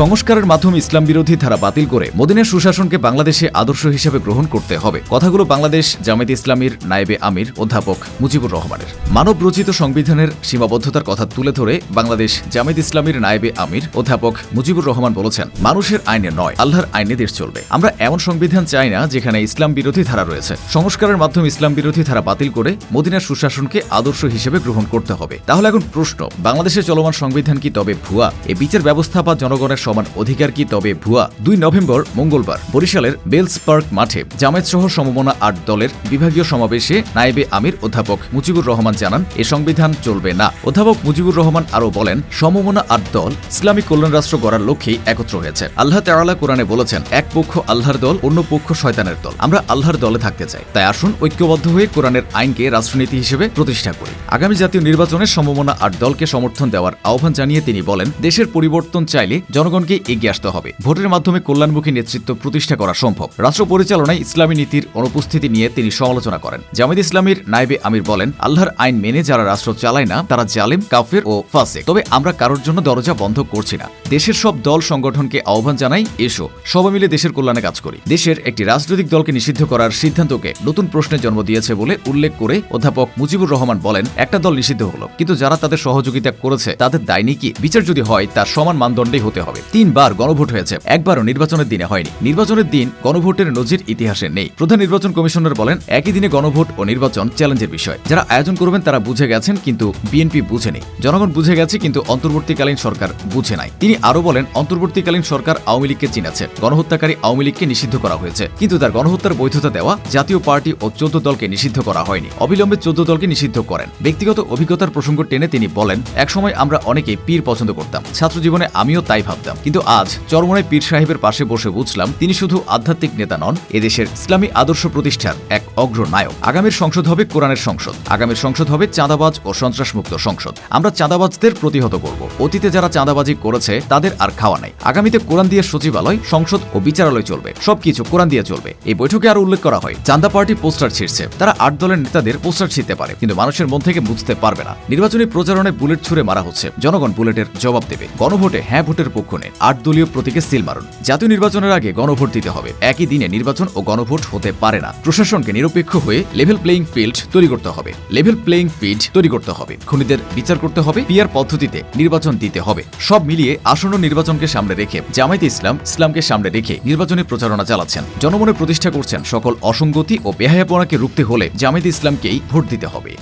সংস্কারের মাধ্যমে ইসলাম বিরোধী ধারা বাতিল করে মদিনের সুশাসনকে বাংলাদেশে আদর্শ হিসেবে গ্রহণ করতে হবে। কথাগুলো বাংলাদেশ জামায়াত ইসলামীর নায়েবে আমির, অধ্যাপক মুজিবুর রহমানের। মানব রচিত সংবিধানের সীমাবদ্ধতার কথা তুলে ধরে বাংলাদেশ জামায়াত ইসলামীর নায়েবে আমির, অধ্যাপক মুজিবুর রহমান বলেছেন, মানুষের আইনে নয়, আল্লাহর আইনে দেশ চলবে। আমরা এমন সংবিধান চাই না যেখানে ইসলাম বিরোধী ধারা রয়েছে। সংস্কারের মাধ্যমে ইসলাম বিরোধী ধারা বাতিল করে মদিনার সুশাসনকে আদর্শ হিসেবে গ্রহণ করতে হবে। তাহলে এখন প্রশ্ন, বাংলাদেশে চলমান সংবিধান কি তবে ভুয়া? এ বিচার ব্যবস্থা বা জনগণের সমান অধিকার কি? তবে ভুয়া। দুই নভেম্বর, মঙ্গলবার, বরিশালের বেলস পার্ক মাঠে জামায়াত সহ সমমনা আট দলের বিভাগীয় সমাবেশে নায়েবে আমির অধ্যাপক মুজিবুর রহমান জানান, এ সংবিধান চলবে না। অধ্যাপক মুজিবুর রহমান আরও বলেন, সমমনা আট দল ইসলামিক কল্যাণ রাষ্ট্র গড়ার লক্ষ্যেই একত্র হয়েছে। আল্লাহ তাআলা কোরআনে বলেছেন, এক পক্ষ আল্লাহর দল, অন্য পক্ষ শয়তানের দল। আমরা আল্লাহর দলে থাকতে চাই। তাই আসুন ঐক্যবদ্ধ হয়ে কোরআনের আইনকে রাষ্ট্রনীতি হিসেবে প্রতিষ্ঠা করি। আগামী জাতীয় নির্বাচনে সম্ভাবনা আট দলকে সমর্থন দেওয়ার আহ্বান জানিয়ে তিনি বলেন, দেশের পরিবর্তন চাইলে জনগণকে এগিয়ে আসতে হবে। ভোটের মাধ্যমে কল্যাণমুখী নেতৃত্ব প্রতিষ্ঠা করা সম্ভব। রাষ্ট্র পরিচালনায় ইসলামী নীতির অনুপস্থিতি নিয়ে তিনি সমালোচনা করেন। জামাত ইসলামীর নাইবে আমির বলেন, আল্লাহর আইন মেনে যারা রাষ্ট্র চালায় না, তারা জালেম, কাফের ও ফাসে তবে আমরা কারোর জন্য দরজা বন্ধ করছি না। দেশের সব দল সংগঠনকে আহ্বান জানাই, এসো। সবাই মিলে দেশের কল্যাণে কাজ করি। দেশের একটি রাজনৈতিক দলকে নিষিদ্ধ করার সিদ্ধান্তকে নতুন প্রশ্নের জন্ম দিয়েছে বলে উল্লেখ করে অধ্যাপক মুজিবুর রহমান বলেন, একটা দল নিষিদ্ধ হলো। কিন্তু যারা তাদের সহযোগিতা করেছে, তাদের দায় নেই কি? বিচার যদি হয়, তার সমান মানদণ্ডেই হতে হবে। তিনবার গণভোট হয়েছে। একবারও নির্বাচনের দিনে হয়নি। নির্বাচনের দিন গণভোটের নজির ইতিহাসে নেই। প্রধান নির্বাচন কমিশনার বলেন, একই দিনে গণভোট ও নির্বাচন চ্যালেঞ্জের বিষয়। যারা আয়োজন করবেন তারা বুঝে গেছেন, কিন্তু বিএনপি বুঝেনি জনগণ বুঝে গেছে, কিন্তু অন্তর্বর্তীকালীন সরকার বুঝে নাই। তিনি আরও বলেন, অন্তর্বর্তীকালীন সরকার আওয়ামী লীগকে চিনাছে। গণহত্যাকারী আওয়ামী লীগকে নিষিদ্ধ করা হয়েছে। কিন্তু তার গণহত্যার বৈধতা দেওয়া জাতীয় পার্টি ও চোদ্দ দলকে নিষিদ্ধ করা হয়নি। অবিলম্বে চোদ্দ দলকে নিষিদ্ধ করেন। ব্যক্তিগত অভিজ্ঞতার প্রসঙ্গ টেনে তিনি বলেন, একসময় আমরা অনেকেই পীর পছন্দ করতাম। ছাত্র জীবনে আমিও তাই ভাবতাম। কিন্তু আজ চরমনায় পীর সাহেবের পাশে বসে বুঝলাম তিনি শুধু আধ্যাত্মিক নেতা নন, এদেশের ইসলামী আদর্শ প্রতিষ্ঠার এক অগ্রনায়ক আগামীর সংসদ হবে কোরআনের সংসদ। আগামীর সংসদ হবে চাঁদাবাজ ও সন্ত্রাসমুক্ত সংসদ। আমরা চাঁদাবাজদের প্রতিহত করব। অতীতে যারা চাঁদাবাজি করেছে, তাদের আর খাওয়া নাই। আগামীতে কোরআন দিয়ে সচিবালয়, সংসদ ও বিচারালয় চলবে। সবকিছু কোরআন দিয়ে চলবে। এই বৈঠকে আরও উল্লেখ করা হয়, চান্দা পার্টি পোস্টার ছিঁড়ছে। তারা আট দলের নেতাদের পোস্টার ছিঁড়তে পারে। কিন্তু মানুষের মন থেকে বুঝতে পারবে না। নির্বাচনী প্রচারণায় বুলেট ছুড়ে মারা হচ্ছে। জনগণ বুলেটের জবাব দেবে। গণভোটে হ্যাঁ ভোটের পক্ষ নেই। আট দলীয় প্রতীকে সিল মারুন। জাতীয় নির্বাচনের আগে গণভোট দিতে হবে। একই দিনে নির্বাচন ও গণভোট হতে পারে না। প্রশাসনকে নিরপেক্ষ হয়ে লেভেল প্লেইং ফিল্ড তৈরি করতে হবে। লেভেল প্লেইং ফিল্ড তৈরি করতে হবে। খুনিদের বিচার করতে হবে পিয়ার পদ্ধতিতে নির্বাচন দিতে হবে। সব মিলিয়ে আসন্ন নির্বাচনকে সামনে রেখে জামায়াতে ইসলাম, ইসলামকে সামনে রেখে নির্বাচনী প্রচারণা চালাচ্ছেন। জনমনে প্রতিষ্ঠা করছেন সকল অসঙ্গতি ও বেহায়াপনাকে রুখতে হলে জামায়াতে ইসলামকেই ভোট দিতে হবে।